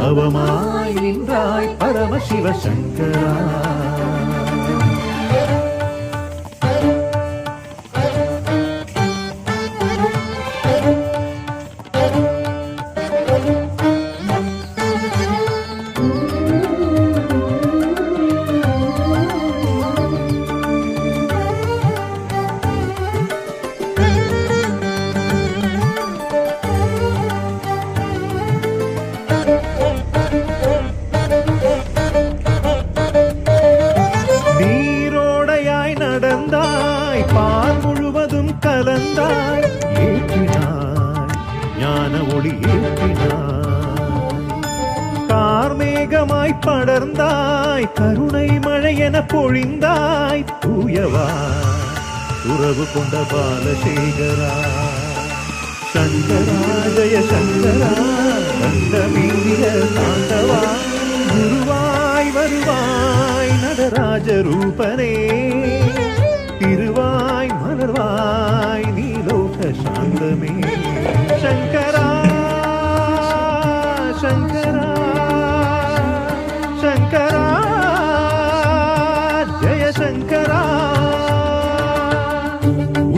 பவமாய் நின்றாய் பரமசிவ சங்கரா. நீரோடையாய் பால் முழுவதும் கலந்தாய் ஏற்றினாய் ஞான ஒளி ஏற்றினாய். கார்மேகமாய் படர்ந்தாய் கருணை மழை என பொழிந்தாய் தூயவா உறவு கொண்ட பாலசேகரா சங்கரா ஜய சங்கரா கண்ட தாண்டவா குருவாய் வருவாய் நடராஜ ரூபனே. மலர்வாய் நீலோக சாந்தமே. சங்கரா சங்கரா சங்கரா ஜெய சங்கரா.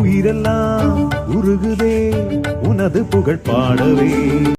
உயிரெல்லாம் உருகுதே உனது புகழ் பாடவே.